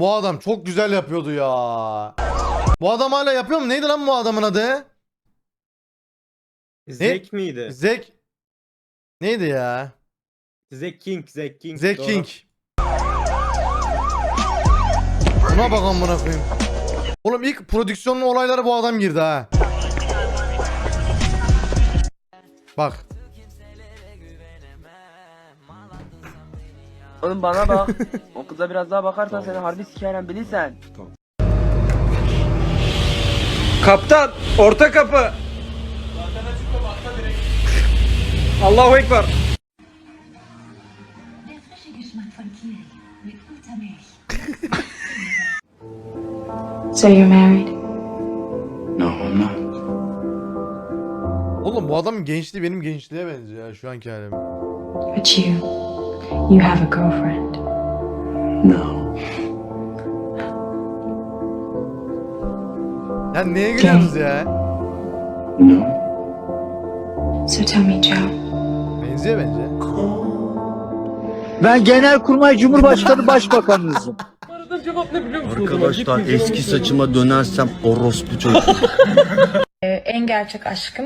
Oğlum bu adam çok güzel yapıyordu ya. Bu adam hala yapıyor mu? Neydi lan bu adamın adı? Zek miydi? Zek. Neydi ya? Zek King, Zek King. Zek doğru. King. Buna bak amına koyayım. Oğlum ilk prodüksiyonun olayları bu adam girdi ha. Bak. Oğlum bana bak. o kıza biraz daha bakarsan seni harbi sikerim bilirsen. Kaptan orta kapı. Allahu Ekber. Der frische Geschmack von Kiri mit guter Milch. So you're married? No, I'm not. Oğlum bu adamın gençliği benim gençliğe benziyor ya şu anki halim. But you, you have a girlfriend. No. Ya neye gülüyorsunuz ya? No. So tell me, Joe, Benziyor bence. Ben Genelkurmay Cumhurbaşkanı Başbakanınızım. Arkadaşlar eski saçıma dönersem orospu çocuk. Ee, en gerçek aşkım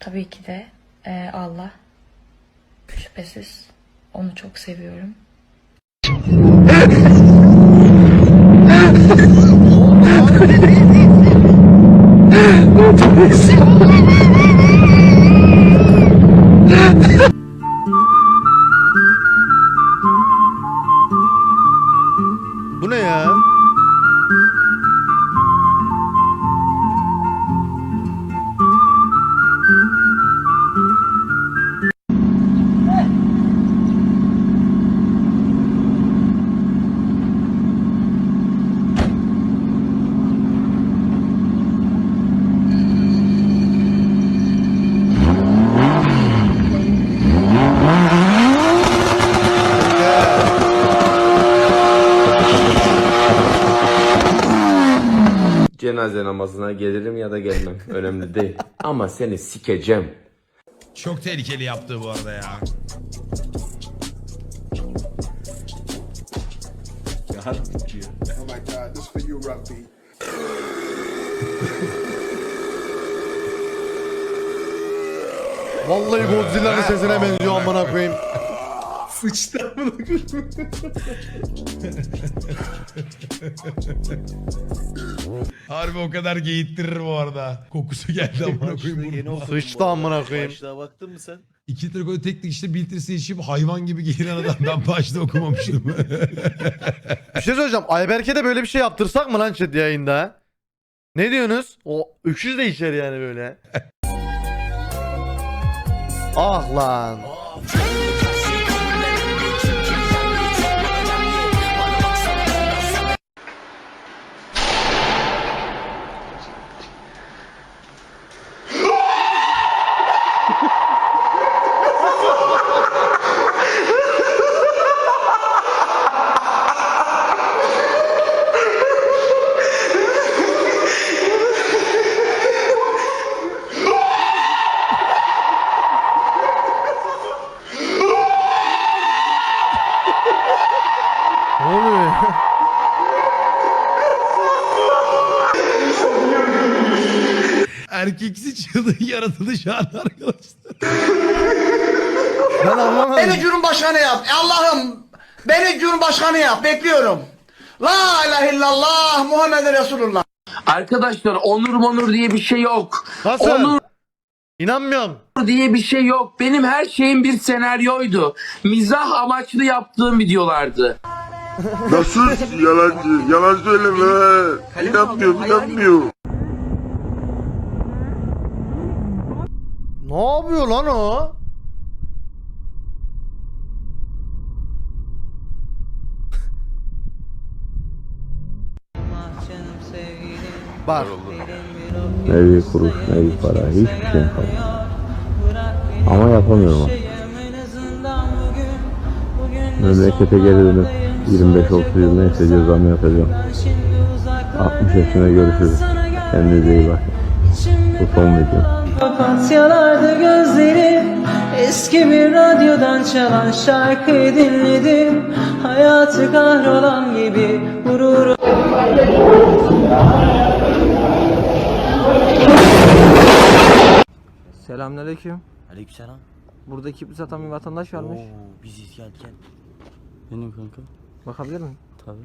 tabii ki de e, Allah. Şüphesiz onu çok seviyorum. Cenaze namazına gelirim ya da gelmem. Önemli değil. Ama seni sikeceğim. Çok tehlikeli yaptığı bu arada ya. Vallahi Godzilla'nın sesine benziyor amına koyayım. Sıçtı amına koyayım. Harbi o kadar geyittirir bu arada. Kokusu geldi amına koyayım. burnuma. Sıçtı amına koyayım. Başlığa baktın mı sen? İki litre koydu tek tek işte biltirisi içip hayvan gibi geğiren adam. Ben başta okumamıştım. Bir şey söyleyeceğim. Ayberk'e de böyle bir şey yaptırsak mı lan chat yayında? Ne diyorsunuz? O öküz de içer yani böyle. ah lan. Erkeksi çığlığı yaratılış anı arkadaşlar. Ben anlamadım. Beni Cumhurbaşkanı yap. Allah'ım beni Cumhurbaşkanı yap. Bekliyorum. La ilahe illallah Muhammed Resulullah. Arkadaşlar onur monur diye bir şey yok. Nasıl? Onur İnanmıyorum. diye bir şey yok. Benim her şeyim bir senaryoydu. Mizah amaçlı yaptığım videolardı. Nasıl yalancı? Yalan söyleme. İnanmıyor, inanmıyor. Ne yapıyor lan o? Bak. Ne bir kuruş, ne bir para, hiçbir şey kalmadı. Ama yapamıyorum. Memlekete geri dönüp 25-30 yıl neyse cezamı yapacağım. 60 yaşına görüşürüz. Kendinize iyi bakın. Bu son videom. Papatyalarda gözlerim Eski bir radyodan çalan şarkıyı dinledim Hayatı kahrolan gibi gururu Selamünaleyküm. Aleykümselam. Burada kibrit satan bir vatandaş varmış. biziz gel gel. Benim kanka. Bakabilir miyim? Tabii.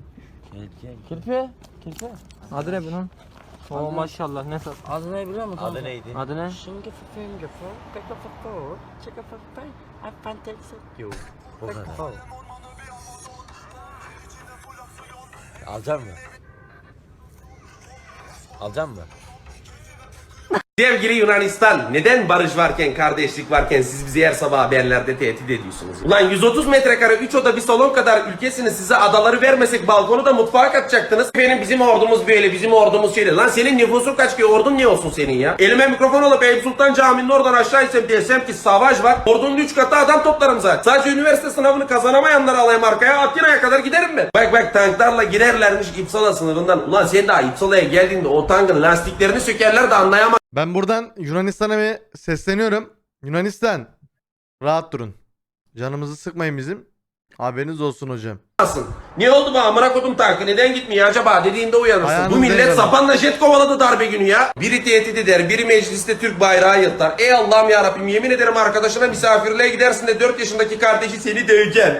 Gel gel. Kirpi. Kirpi. Adı ne bunun? Oo maşallah ne sat? Adı ne biliyor musun? Adı neydi? Adı ne? O kadar. Alacak mı? Alacak mı? Sevgili Yunanistan, neden barış varken, kardeşlik varken siz bizi her sabah haberlerde tehdit ediyorsunuz? Ulan 130 metrekare 3 oda bir salon kadar ülkesiniz size adaları vermesek balkonu da mutfağa katacaktınız. Benim bizim ordumuz böyle, bizim ordumuz şöyle. Lan senin nüfusun kaç ki ordun ne olsun senin ya? Elime mikrofon alıp Eyüp Sultan Camii'nin oradan aşağı insem desem ki savaş var. Ordunun 3 katı adam toplarım zaten. Sadece üniversite sınavını kazanamayanları alayım arkaya Atina'ya kadar giderim ben. Bak bak tanklarla girerlermiş İpsala sınırından. Ulan sen daha İpsala'ya geldiğinde o tankın lastiklerini sökerler de anlayamaz. Ben buradan Yunanistan'a bir sesleniyorum. Yunanistan rahat durun. Canımızı sıkmayın bizim. Haberiniz olsun hocam. Anlasın. Ne oldu bu amına kodum tankı neden gitmiyor acaba dediğinde uyanırsın. Ayağınız bu millet sapanla jet kovaladı darbe günü ya. Biri tehdit eder, biri mecliste Türk bayrağı yırtar. Ey Allah'ım ya Rabbim yemin ederim arkadaşına misafirliğe gidersin de 4 yaşındaki kardeşi seni dövecek.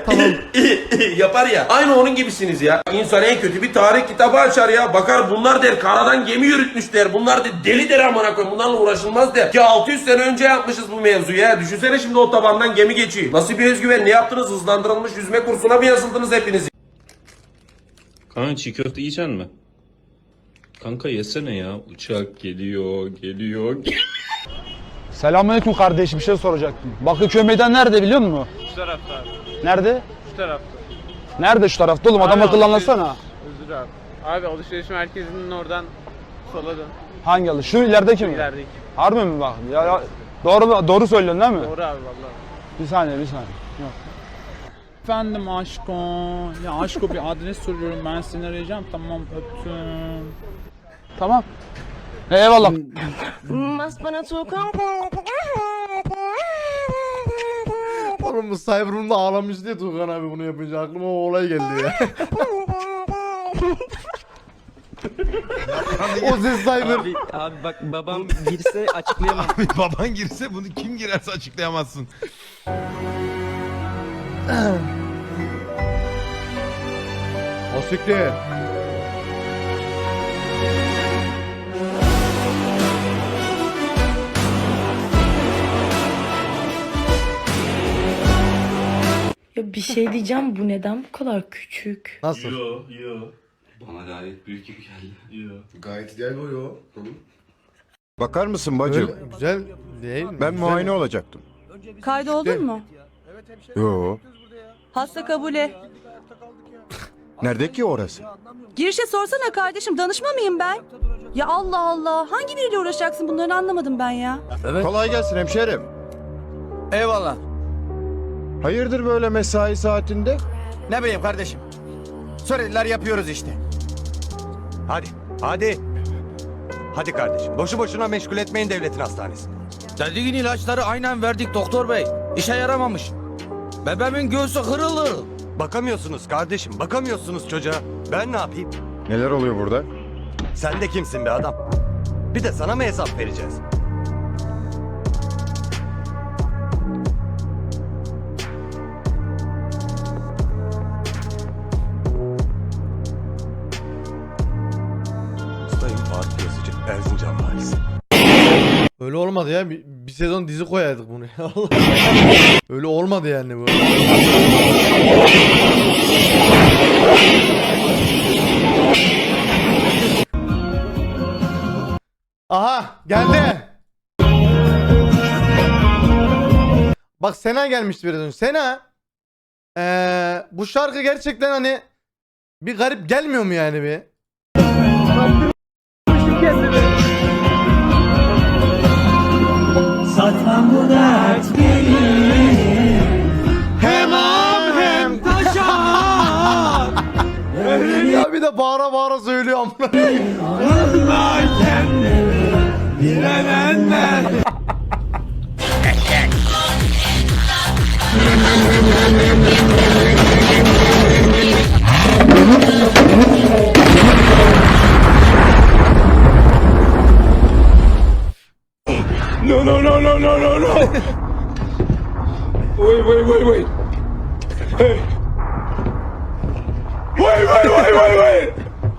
Yapar ya. Aynı onun gibisiniz ya. İnsan en kötü bir tarih kitabı açar ya. Bakar bunlar der karadan gemi yürütmüş der. Bunlar der deli der amına koyayım. Bunlarla uğraşılmaz der. Ki 600 sene önce yapmışız bu mevzuyu ya. Düşünsene şimdi o tabandan gemi geçiyor. Nasıl bir özgüven ne yaptınız? Hızlandırılmış yüzme kursuna mı yazıldınız hepiniz? Kaan çiğ köfte yiyecek mi? Kanka yesene ya. Uçak geliyor, geliyor. Selamünaleyküm kardeş bir şey soracaktım. Bakırköy meydan nerede biliyor musun? Şu tarafta abi. Nerede? Şu tarafta. Nerede şu tarafta oğlum adam akıllı anlatsana. Özür abi. Abi alışveriş merkezinin oradan sola dön. Hangi alı? Şu ilerideki mi? İlerideki. Harbi mi bak? Ya, ya, doğru doğru söylüyorsun değil mi? Doğru abi vallahi. Bir saniye bir saniye. Efendim aşko. Ya aşko bir adres soruyorum ben seni arayacağım. Tamam öptüm. Tamam. Eyvallah. Oğlum bu Cyberroom'da ağlamış diye Tuğkan abi bunu yapınca aklıma o olay geldi ya. o ses Cyber. Abi bak babam girse açıklayamam. Abi baban girse bunu kim girerse açıklayamazsın. O siktir. Ya bir şey diyeceğim bu neden bu kadar küçük? Nasıl? Bana gayet büyük gibi geldi. Gayet güzel bu yo. Bakar mısın Böyle güzel değil mi? Ben Güzel. muayene olacaktım. Kaydoldun mu? Yo. Hasta kabule. Nerede ki orası? Girişe sorsana kardeşim danışma mıyım ben? Ya Allah Allah hangi biriyle uğraşacaksın bunları anlamadım ben ya. Kolay gelsin hemşerim. Eyvallah. Hayırdır böyle mesai saatinde? Ne bileyim kardeşim. Söylediler yapıyoruz işte. Hadi, hadi. Hadi kardeşim, boşu boşuna meşgul etmeyin devletin hastanesini. Dediğin ilaçları aynen verdik doktor bey. İşe yaramamış. Bebeğimin göğsü kırıldı. Bakamıyorsunuz kardeşim, bakamıyorsunuz çocuğa. Ben ne yapayım? Neler oluyor burada? Sen de kimsin be adam? Bir de sana mı hesap vereceğiz? Sayın Fatih Yazıcı, Erzincan Valisi. Öyle olmadı ya. Bir, bir sezon dizi koyardık bunu. ya. Allah. Öyle olmadı yani bu. Aha geldi. Bak Sena gelmişti biraz önce. Sena eee, bu şarkı gerçekten hani bir garip gelmiyor mu yani bir? Hem am hem taşa. ya bir de bağıra bağıra söylüyor amına. No, no, no, no, no, no, no. wait, wait, wait, wait. Hey. Wait, wait, wait, wait, wait.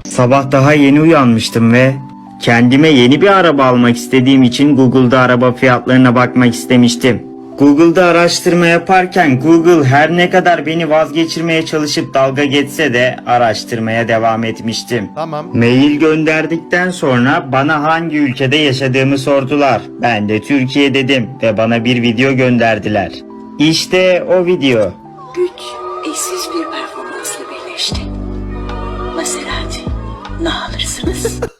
Sabah daha yeni uyanmıştım ve kendime yeni bir araba almak istediğim için Google'da araba fiyatlarına bakmak istemiştim. Google'da araştırma yaparken Google her ne kadar beni vazgeçirmeye çalışıp dalga geçse de araştırmaya devam etmiştim. Tamam. Mail gönderdikten sonra bana hangi ülkede yaşadığımı sordular. Ben de Türkiye dedim ve bana bir video gönderdiler. İşte o video. Güç eşsiz bir performansla birleşti. Maserati. Ne alırsınız?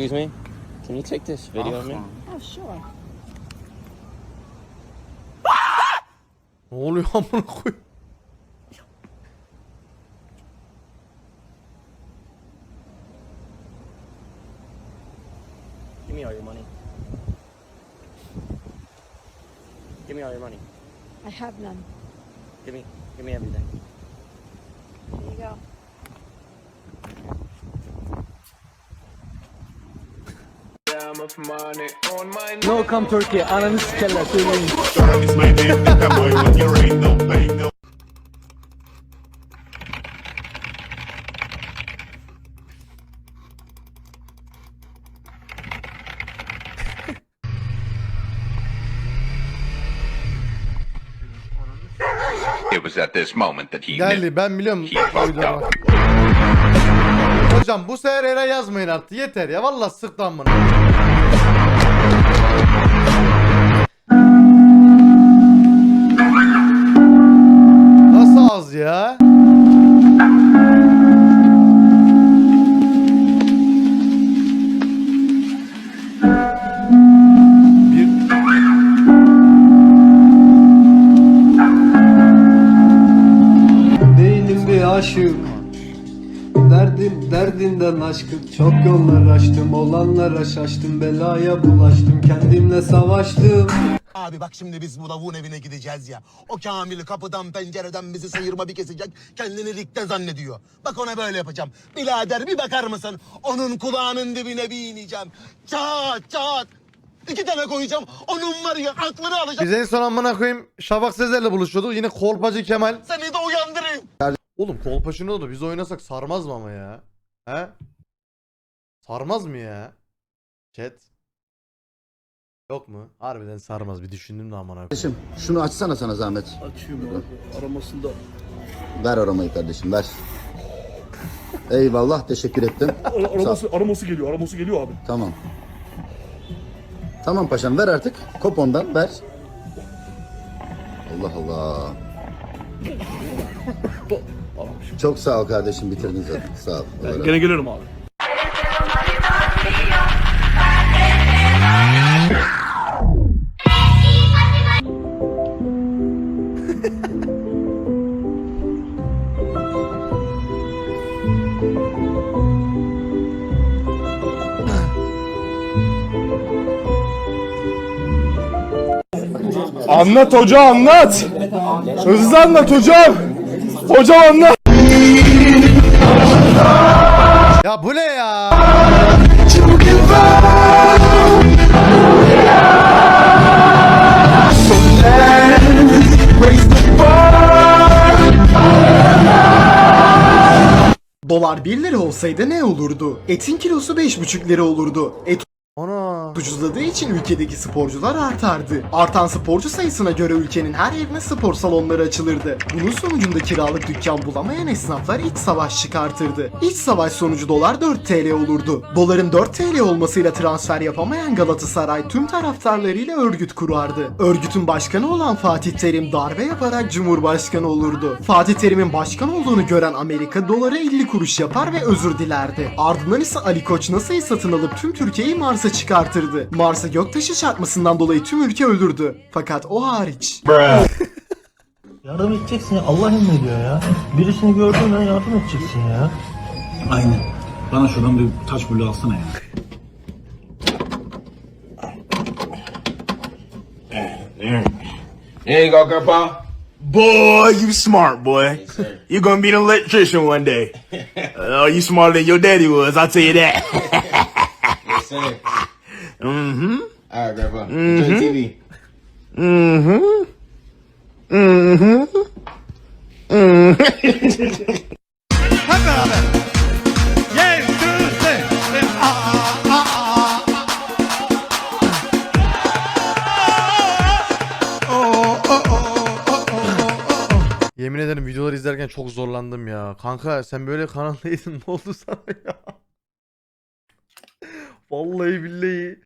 Excuse me? Can you take this video of me? Ne oluyor amına koyayım? Give me all your money. Give me all your money. I have none. Give me, give me everything. No come Turkey. Ananı sikerler söyleyin. It was at this moment that he Geldi ben biliyorum. He fucked up. Hocam bu sefer Eray yazmayın artık yeter ya vallahi sıktı amına. Az ya? Aşık Derdim derdinden aşkım. Çok yollar açtım olanlara şaştım. Belaya bulaştım. Kendimle savaştım Abi bak şimdi biz bu lavuğun evine gideceğiz ya. O Kamil kapıdan pencereden bizi sıyırma bir kesecek. Kendini ligde zannediyor. Bak ona böyle yapacağım. Birader bir bakar mısın? Onun kulağının dibine bir ineceğim. Çat çat. İki tane koyacağım. Onun var ya aklını alacağım. Biz en son amına koyayım Şafak Sezer'le buluşuyorduk. Yine Kolpacı Kemal. Seni de uyandırayım. Oğlum Kolpaçino oldu. Biz oynasak sarmaz mı ama ya? He? Sarmaz mı ya? Chat. Yok mu? Harbiden sarmaz. Bir düşündüm de amına koyayım. Şunu açsana sana zahmet. Açıyorum abi. Aramasında Ver aramayı kardeşim ver. Eyvallah teşekkür ettim. Araması, Araması geliyor, araması geliyor abi. Tamam. Tamam paşam ver artık. Kop ondan ver. Allah Allah. Çok sağ ol kardeşim bitirdin zaten. Sağ ol. Gene gelirim abi. Anlat hoca anlat. Hızlı anlat hocam. Hocam anlat. Ya bu ne ya? Dolar 1 lira olsaydı ne olurdu? Etin kilosu 5,5 lira olurdu. Et Ana. ucuzladığı için ülkedeki sporcular artardı. Artan sporcu sayısına göre ülkenin her yerine spor salonları açılırdı. Bunun sonucunda kiralık dükkan bulamayan esnaflar iç savaş çıkartırdı. İç savaş sonucu dolar 4 TL olurdu. Doların 4 TL olmasıyla transfer yapamayan Galatasaray tüm taraftarlarıyla örgüt kurardı. Örgütün başkanı olan Fatih Terim darbe yaparak cumhurbaşkanı olurdu. Fatih Terim'in başkan olduğunu gören Amerika dolara 50 kuruş yapar ve özür dilerdi. Ardından ise Ali Koç NASA'yı satın alıp tüm Türkiye'yi Mars'a çıkartırdı. Mars'a göktaşı çarpmasından dolayı tüm ülke öldürdü. Fakat o hariç. Yardım edeceksin ya. Allah emrediyor ya. Birisini gördüğün an yardım edeceksin ya. Aynen. Bana şuradan bir taş bulu alsana ya. Here you go, Grandpa. Boy, you smart, boy. You're gonna be an electrician one day. Oh, you smarter than your daddy was, I'll tell you that. sir. mm-hmm. All right, Grandpa. Enjoy TV. Mm-hmm. Mm-hmm. Mm-hmm. Hep beraber. Yes, Tuesday. Yemin ederim videoları izlerken çok zorlandım ya. Kanka sen böyle kanaldaydın ne oldu sana ya? Vallahi billahi.